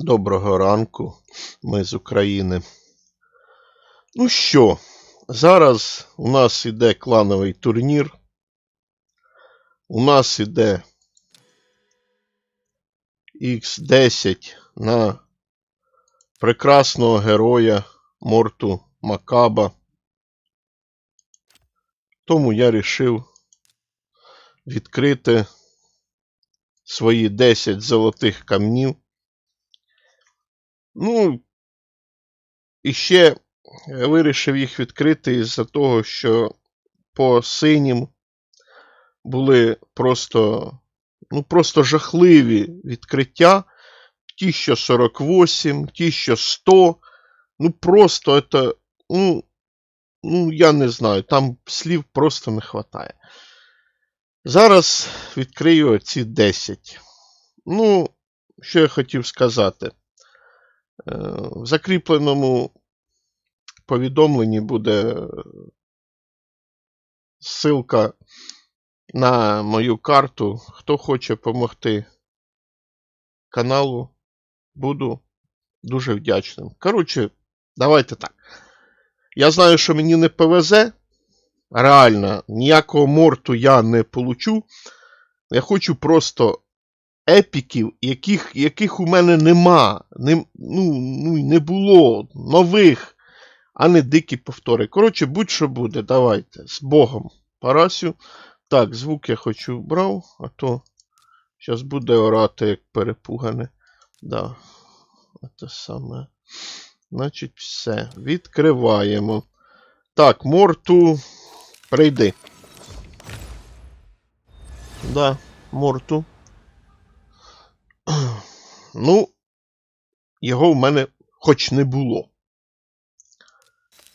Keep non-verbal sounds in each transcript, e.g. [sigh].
Доброго ранку, ми з України. Ну що, зараз у нас іде клановий турнір. У нас іде X10 на прекрасного героя Морту Макаба. Тому я вирішив відкрити свої 10 золотих камнів. Ну, і ще вирішив їх відкрити із-за того, що по синім були просто, ну, просто жахливі відкриття. Ті, що 48, ті, що 100. Ну, просто це, ну, ну, я не знаю, там слів просто не вистачає. Зараз відкрию ці 10. Ну, що я хотів сказати. Е, В закріпленому повідомленні буде ссылка на мою карту. Хто хоче допомогти каналу, буду дуже вдячним. Коротше, давайте так. Я знаю, що мені не повезе. Реально, ніякого морту я не получу. Я хочу просто епіків, яких яких у мене нема. Не, ну, ну, не було нових, а не дикі повтори. Коротше, будь-що буде, давайте. З Богом. Парасю. Так, звук я хочу брав, а то зараз буде орати, як перепугане. Да. Це саме. Значить, все. Відкриваємо. Так, морту. Прийди. Да, морту. Ну, його в мене хоч не було.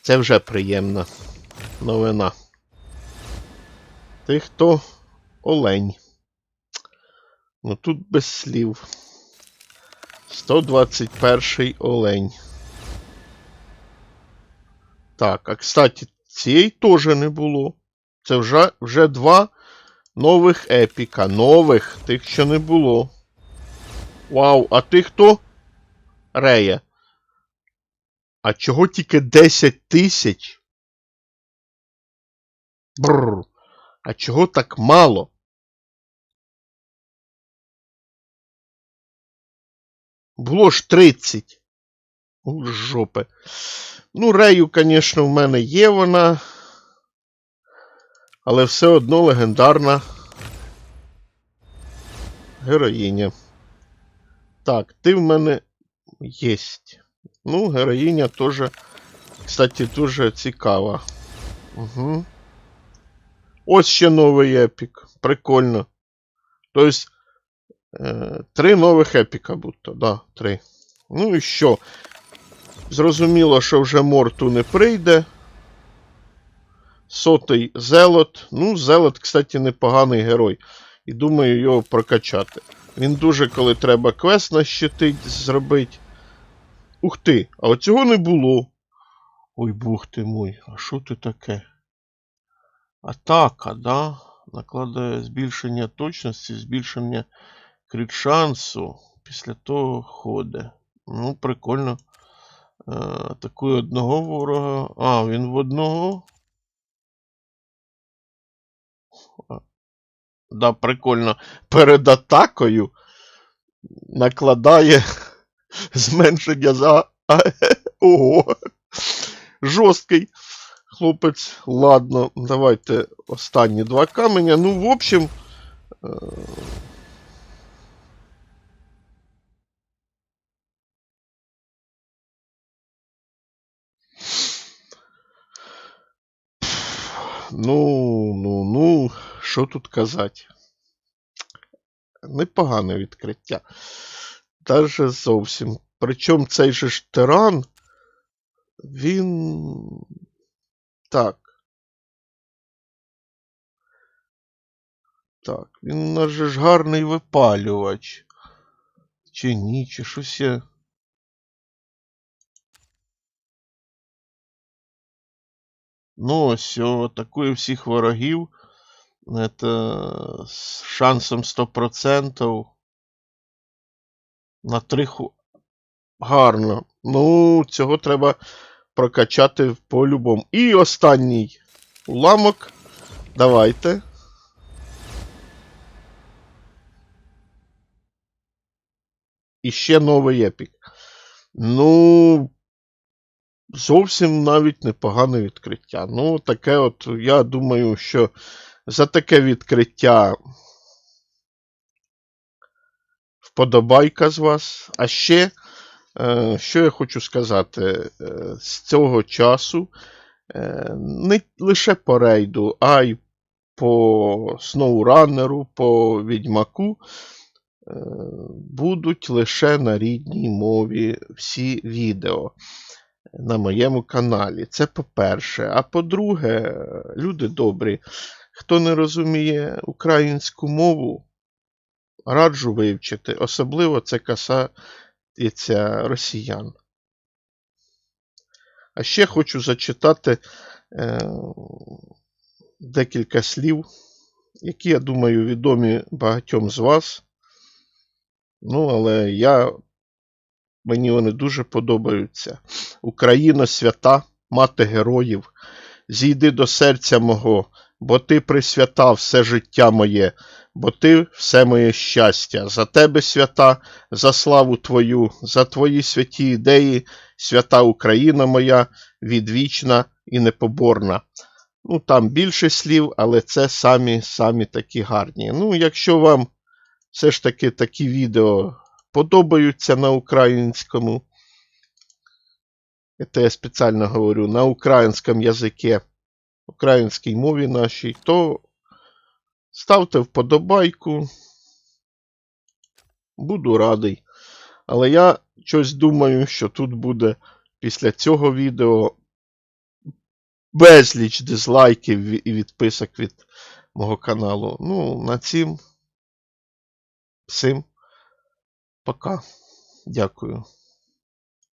Це вже приємна новина. Ти хто? Олень. Ну тут без слів. 121 олень. Так, а кстати, цієї теж не було. Це вже, вже два нових епіка. Нових, тих, що не було. Вау, а ти хто? Рея. А чого тільки 10 тисяч? Бррр. А чого так мало? Було ж 30. У жопи. Ну, Рею, звісно, в мене є вона. Але все одно легендарна героїня. Так, ти в мене єсть. Ну, героїня теж, кстати, дуже цікава. Угу. Ось ще новий епік. Прикольно. Тобто, е, три нових епіка будто, да, три. Ну і що? Зрозуміло, що вже Морту не прийде. Сотий Зелот. Ну, Зелот, кстати, непоганий герой. І думаю його прокачати. Він дуже, коли треба квест нащитить, зробити. Ух ти, а оцього не було. Ой, бух ти мой, а що ти таке? Атака, да? Накладає збільшення точності, збільшення крит шансу. Після того ходить. Ну, прикольно. Е, Атакує одного ворога. А, він в одного. Да, прикольно. Перед атакою накладає [laughs] зменшення за. [laughs] Ого. Жорсткий хлопець. Ладно, давайте останні два каменя. Ну, в общем. е, Ну, ну, ну, що тут казати? Непогане відкриття. Даже зовсім. Причому цей же ж тиран, він. Так. Так, він у нас же ж гарний випалювач. Чи ні, чи щось я. Ну, ось, атакує всіх ворогів. Это з шансом 100% на 3 ху... гарно. Ну, цього треба прокачати по-любому. І останній уламок. Давайте. І ще новий епік. Ну. Зовсім навіть непогане відкриття. Ну, таке от, я думаю, що за таке відкриття вподобайка з вас. А ще, е, що я хочу сказати, е, з цього часу е, не лише по рейду, а й по SnowRunner, по Відьмаку будуть лише на рідній мові всі відео на моєму каналі. Це по-перше. А по-друге, люди добрі, хто не розуміє українську мову, раджу вивчити. Особливо це касається росіян. А ще хочу зачитати е, декілька слів, які, я думаю, відомі багатьом з вас. Ну, але я, мені вони дуже подобаються. Україна свята, мати героїв, зійди до серця мого, бо ти присвята все життя моє, бо ти все моє щастя. За тебе свята, за славу Твою, за Твої святі ідеї, свята Україна моя, відвічна і непоборна. Ну, там більше слів, але це самі самі такі гарні. Ну, якщо вам все ж таки такі відео подобаються на українському, це я спеціально говорю, на українському язикі, українській мові нашій, то ставте вподобайку. Буду радий. Але я щось думаю, що тут буде після цього відео безліч дизлайків і відписок від мого каналу. Ну, на цим всім пока. Дякую.